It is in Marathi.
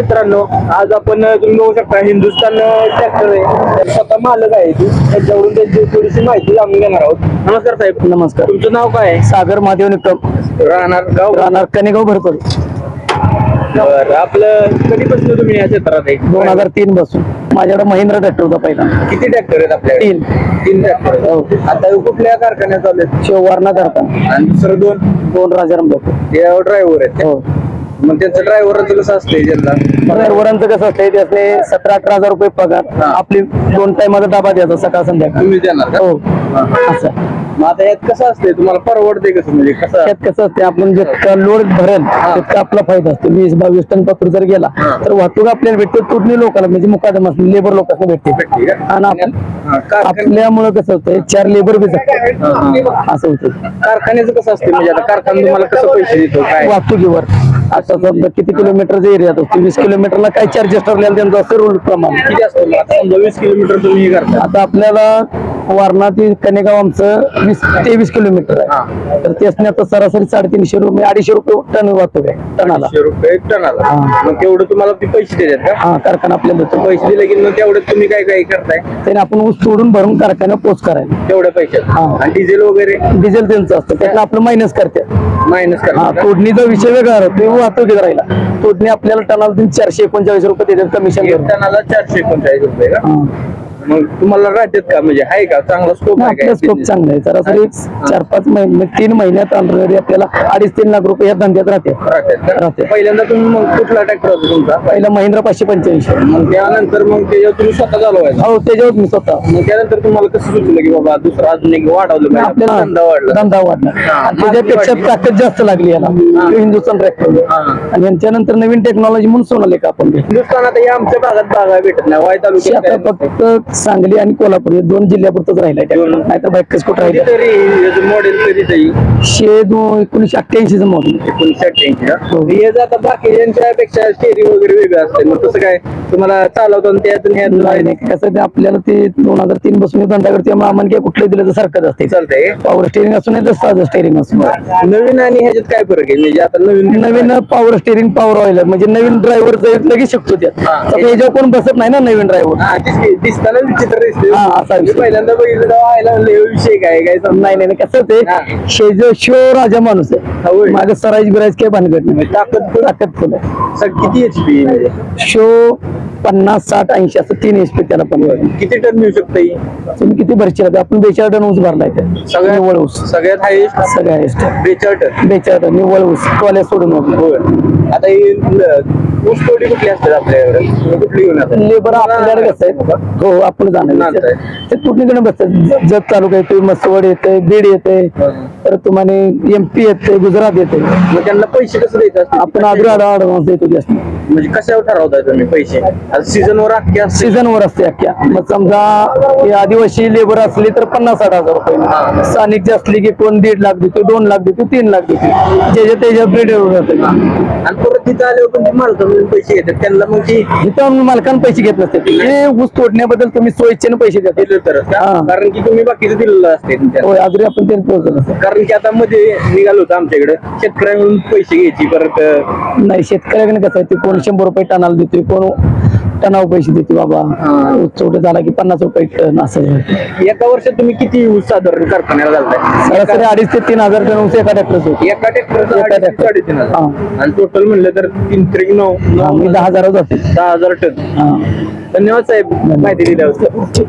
मित्रांनो आज आपण तुम्ही बघू शकता हिंदुस्थान ट्रॅक्टर आहे. स्वतः मालक आहे ती. त्याच्यावरून त्यांची थोडीशी माहिती जाणून घेणार आहोत. नमस्कार साहेब. नमस्कार. तुमचं नाव काय आहे? सागर महादेव निकम. राहणार गाव? राहणार कनेगाव भरतो बरं आपलं कधीपासून तुम्ही या क्षेत्रात आहे? दोन हजार तीन पासून. माझ्याकडे महिंद्रा ट्रॅक्टर होता पहिला. किती ट्रॅक्टर आहेत आपल्याकडे? तीन. तीन ट्रॅक्टर हो. आता कुठल्या कारखान्यात चालू आहेत? करता आणि दुसरं दोन? दोन राजाराम ते ड्रायव्हर आहेत हो. मग त्यांचं ड्रायव्हरचं कसं असतंय ज्यांना ड्रायव्हरांचं कसं असतंय त्यातले सतरा अठरा हजार रुपये पगार. हा. आपली दोन टायमाचा डबा द्यायचा सकाळ संध्याकाळ. तुम्ही देणार का? हो. हा. असं. मग आता यात कसं असतंय? तुम्हाला परवडते कसं? म्हणजे कसं? त्यात कसं असते आपण जितका लोड भरेल तितका आपला फायदा असतो. वीस बावीस टन पत्र जर गेला हा. तर वाहतूक आपल्याला भेटते तुटणी लोकांना म्हणजे मुकादम असले लेबर लोकांना भेटते. भेटते का? आणि आपण आपल्यामुळं कसं होतंय चार लेबर बी जगतात. हा. असं होतं कारखान्याचं कसं असते म्हणजे आता कारखाना तुम्हाला कसं पैसे देतो काय? वाहतुकीवर. आता समजा किती किलोमीटरचा एरिया असतो वीस किलोमीटरला काय चार्जेस ठरलेला त्यांचं असतं रूल प्रमाणे. किती असतो? मग आता समजा वीस किलोमीटर तुम्ही हे करता आता आपल्याला वारणा ते कनेगाव आमचं वीस तेवीस किलोमीटर हा. आहे तर त्यासने आता सरासरी साडेतीनशे रुपये अडीचशे रुपये टन वाहतूक आहे टनाला. रुपये टनाला. हा. मग तेवढं तुम्हाला ते पैसे देतात का? हा कारखाना आपल्याला देतो पैसे दिले की मग तेवढं तुम्ही काय काय करताय? त्याने आपण ऊस तोडून भरून कारखान्यात पोच करायला. तेवढ्या पैशात. हा. आणि डिझेल वगैरे? डिझेल त्यांचं असतं. त्यातलं आपलं मायनस करते मायनस हा? तोडणीचा विषय वेगळा राहतो. ते वाहतुकीत राहिला. तोडणी आपल्याला टनाला तीन चारशे एकोणचाळीस रुपये देतात कमिशन टनाला चारशे एकोणचाळीस रुपये का? मग तुम्हाला राज्यात का? म्हणजे आहे का? चांगला स्कोप आहे आपलं स्कोप का चांगलं आहे. सरासरी चार पाच महिने तीन महिन्यात ऑलरेडी आपल्याला अडीच तीन लाख रुपये या धंद्यात राहते? राहते. पहिल्यांदा तुम्ही मग कुठला ट्रॅक्टर होता तुमचा? पहिला महिंद्रा पाचशे पंच्याऐंशी. मग त्यानंतर मग त्याच्यावर तुम्ही स्वतः चालवायचा? हो त्याच्यावर मी स्वतः. मग त्यानंतर तुम्हाला कसं सुचलं की बाबा दुसरं अजून एक वाढवलं पाहिजे? आपल्याला धंदा वाढला. धंदा वाढला. आणि त्याच्यापेक्षा. ताकद जास्त लागली याला. तो हिंदुस्थान ट्रॅक्टर हा. आणि यांच्यानंतर नवीन टेक्नॉलॉजी म्हणून सोनालिका आपण घेतली. हिंदुस्थानात या आमच्या भागात बागा भेटत नाही. वाय तालुक्यात आता काय? फक्त सांगली आणि कोल्हापूर हे दोन जिल्ह्यापुरतच राहिलाय दोन. नाहीतर बाईकच कुठं राहिलं? तरी मॉडेल जाईल? शे दोन एकोणीशे अठ्ठ्याऐंशीचं मॉडेल एकोणीसशे अठ्ठ्याऐंशी हो. आता बाकीच्या पेक्षा स्टेरिंग वगैरे वेगळं असते मग तसं काय? तुम्हाला ह्यात नाही नाही कसं ते आपल्याला ते दोन हजार तीन पासून करते त्यामुळे आम्हाला काय कुठलंही दिलं तर सारखंच असते चालतंय. पॉवर स्टेरिंग असू नाही तर साधं स्टेरिंग असू नवीन आणि ह्याच्यात काय फरक आहे? म्हणजे आता नवीन नवीन पॉवर स्टेरिंग पॉवर ऑइल म्हणजे नवीन ड्रायव्हर लगेच शकतो त्यात. हा. आता याच्यावर कोण बसत नाही ना नवीन ड्रायव्हर हा, तेच की, दिसताना विचित्र दिसते हा, असा मी विषय. पहिल्यांदा बघितलं तेव्हा आयला म्हणलं, हे विषय काय काय समजा नाही. नाही नाही, कसं हा. ते शेज शो राजा माणूस होय. आहे माझं सराईज बिराईज काय भानगड नाही. ताकद पण- ताकद फुल आहे. सग किती एच पी शो पन्नास साठ ऐंशी असं तीन एच पी त्याला पण किती टन मिळू शकतं ही? तुम्ही किती भरची आपण बेचाळ टन ऊस भरलाय ते निव्वळ सगळ्यात ऊस. सगळ्यात हायेस्ट सगळ्या एस्ट बेचाळ टन. बेचाळ टन निव्वळ ऊस. टोल्या सोडून आता ही ऊस तोडी कुठली असते आपल्याकडे? कुठली घेऊन येता? लेबर आपल्याकडे कसं आहे? हो. आपण जाणार. ते कुठलीकडे बसतात. जत तालुका येतोय मसवड येतोय बीड येतोय. तर तुम्हाला एमपी येते गुजरात येते त्यांना पैसे कसं द्यायचे आपण आग्र ऍडव्हान्स देतो जास्त. म्हणजे कशावर ठरवताय तुम्ही पैसे? आता सीझन वर अख्खे असते अख्ख्या मग समजा हे आदिवासी लेबर असली तर पन्नास साठ हजार रुपये. स्थानिक जी असली की कोण दीड लाख देतो दोन लाख देतो तीन लाख देतो ज्याच्या त्याच्या ब्रेडवर आणि परत तिथं आल्यावर पण ते मालकाकडून पैसे घेतात. त्यांना मग ती इथं मालकांना पैसे घेत नसते हे ऊस तोडण्याबद्दल तुम्ही सोयीच्छेने पैसे देतात दिलं हा. कारण की तुम्ही बाकीचं दिलेलं असते त्यांना. होय अजून आपण ते पोहोचत नसते. कारण की आता मध्ये निघालो होतं आमच्याकडे. शेतकऱ्यांकडून पैसे घ्यायची परत अं, नाही शेतकऱ्याकडे कसं आहे ते कोण शंभर रुपये टनाला देतोय कोण टनावर पैसे देते बाबा. चौटे झाला की पन्नास रुपये टन असं. एका वर्षात तुम्ही किती ऊस साधारण कारखान्याला घालताय? सरासरी अडीच ते तीन हजार टन ऊस एका ट्रॅक्टरच होतो एका tractor. हा. आणि टोटल म्हणलं तर तीन त्रिक नऊ दहा हजार. जाते. दहा हजार टन. हा. धन्यवाद साहेब. माहिती दिल्याबद्दल.